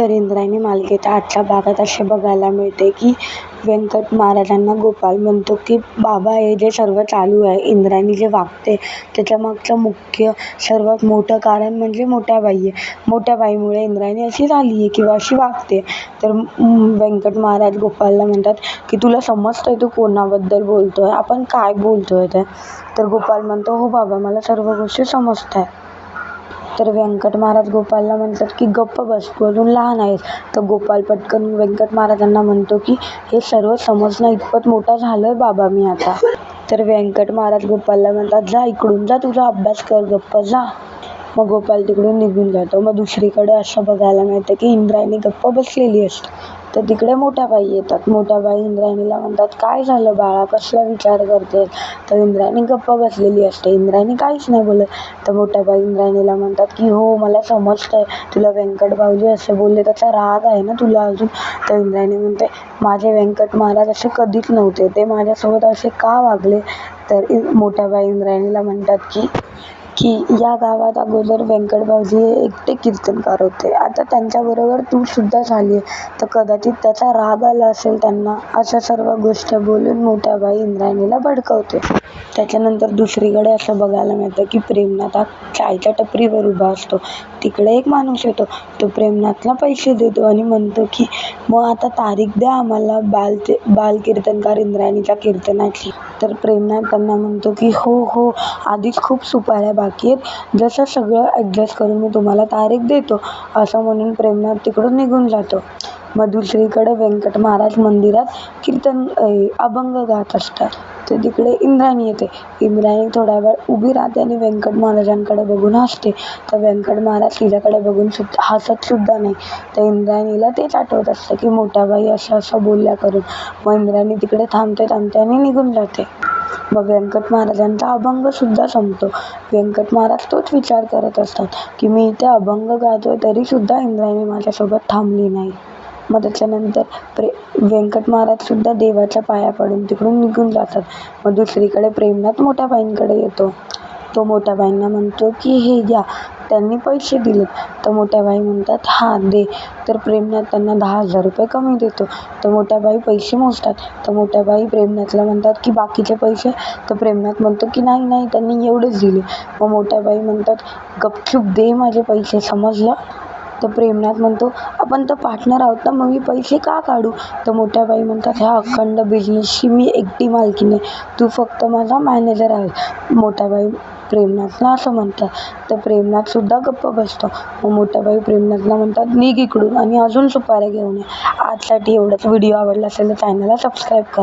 तर इंद्रायणी मालिकेच्या आजच्या भागात असे बघायला मिळते की व्यंकट महाराजांना गोपाल म्हणतो की बाबा हे जे सर्व चालू आहे इंद्रायणी जे वागते त्याच्यामागचं मुख्य सर्वात मोठं कारण म्हणजे मोठ्या बाई आहे. मोठ्या बाईमुळे इंद्रायणी अशी झाली आहे किंवा अशी वागते. तर व्यंकट महाराज गोपालला म्हणतात की तुला समजतं आहे तू कोणाबद्दल बोलतो आहे आपण काय बोलतो आहे ते? तर गोपाल म्हणतो हो बाबा मला सर्व गोष्टी समजत आहे तर व्यंकट महाराज गोपालला म्हणतात की गप्प बस तू अजून लहान आहेस. तर गोपाल पटकन व्यंकट महाराजांना म्हणतो की हे सर्व समजणं इतपत मोठा झालो आहे बाबा मी आता. तर व्यंकट महाराज गोपालला म्हणतात जा इकडून जा तुझा अभ्यास कर गप्प जा. मग गोपाल तिकडून निघून जातो. मग दुसरीकडे असं बघायला मिळतं की इंद्रायणी गप्प बसलेली असते. तर तिकडे मोठ्या बाई येतात. मोठ्या बाई इंद्रायणीला म्हणतात काय झालं बाळा? कसला विचार करते तर इंद्रायणी गप्प बसलेली असते. इंद्रायणी काहीच नाही बोलत. तर मोठ्याबाई इंद्रायणीला म्हणतात की हो मला समजतं आहे तुला व्यंकट भाऊजी असे बोलले त्याचा राग आहे ना तुला अजून? तर इंद्रायणी म्हणते माझे व्यंकट महाराज असे कधीच नव्हते. ते माझ्यासोबत असे का वागले? तर इ मोठ्या बाई इंद्रायणीला म्हणतात की की या गावात अगोदर व्यंकट भाऊजी हे एकटे कीर्तनकार होते. आता त्यांच्याबरोबर तू सुद्धा झाली आहे. तर कदाचित त्याचा राग आला असेल त्यांना. अशा सर्व गोष्टी बोलून मोठ्या बाई इंद्रायणीला भडकवते. त्याच्यानंतर दुसरीकडे असं बघायला मिळतं की प्रेमनाथ हा चायच्या टपरीवर उभा असतो. तिकडे एक माणूस येतो. तो प्रेमनाथला पैसे देतो आणि म्हणतो की मग आता तारीख द्या आम्हाला बाल ते बाल कीर्तनकार इंद्रायणीच्या कीर्तनाची. तर प्रेमनाथ त्यांना म्हणतो की हो हो. आधीच खूप सुपाऱ्या बाकी आहेत. जसं सगळं ॲडजस्ट करून मी तुम्हाला तारीख देतो असं म्हणून प्रेमनाथ तिकडून निघून जातो. मग दुसरीकडे व्यंकट महाराज मंदिरात कीर्तन अभंग गात असतात. तर तिकडे इंद्रायणी येते. इंद्रायणी थोडा वेळ उभी राहते आणि व्यंकट महाराजांकडे बघून हसते. तर व्यंकट महाराज तिच्याकडे बघून सुद्धा हसत सुद्धा नाही. तर इंद्रायणीला तेच आठवत असतं की मोठ्या बाई असं असं बोलल्या करून. मग इंद्रायणी तिकडे थांबते थांबते आणि निघून जाते. मग व्यंकट महाराजांचा अभंग सुद्धा संपतो. व्यंकट महाराज तोच विचार करत असतात की मी इथे अभंग गातोय तरीसुद्धा इंद्रायणी माझ्यासोबत थांबली नाही. मग त्याच्यानंतर प्रे व्यंकट महाराजसुद्धा देवाच्या पाया पडून तिकडून निघून जातात. मग दुसरीकडे प्रेमनाथ मोठ्या बाईंकडे येतो. तो मोठ्या बाईंना म्हणतो की हे घ्या त्यांनी पैसे दिले. तर मोठ्या बाई म्हणतात हां दे. तर प्रेमनाथ त्यांना दहा हजार रुपये कमी देतो. तर मोठ्या बाई पैसे मोजतात. तर मोठ्या बाई प्रेमनाथला म्हणतात की बाकीचे पैसे? तर प्रेमनाथ म्हणतो की नाही नाही त्यांनी एवढेच दिले. मग मोठ्या बाई म्हणतात गपचूप दे माझे पैसे समजलं? तर प्रेमनाथ म्हणतो आपण तर पार्टनर आहोत ना मग मी पैसे का काढू? तर मोठ्या बाई म्हणतात ह्या अखंड बिझनेसची मी एकटी मालकीण आहे. तू फक्त माझा मॅनेजर आहे मोठ्या बाई प्रेमनाथला असं म्हणतात तर प्रेमनाथसुद्धा गप्प बसतो. मग मोठ्या भाई प्रेमनाथला म्हणतात निघ इकडून आणि अजून सुपाऱ्या घेऊन ये. आजसाठी एवढंच व्हिडिओ आवडला असेल तर चॅनलला सबस्क्राईब करा.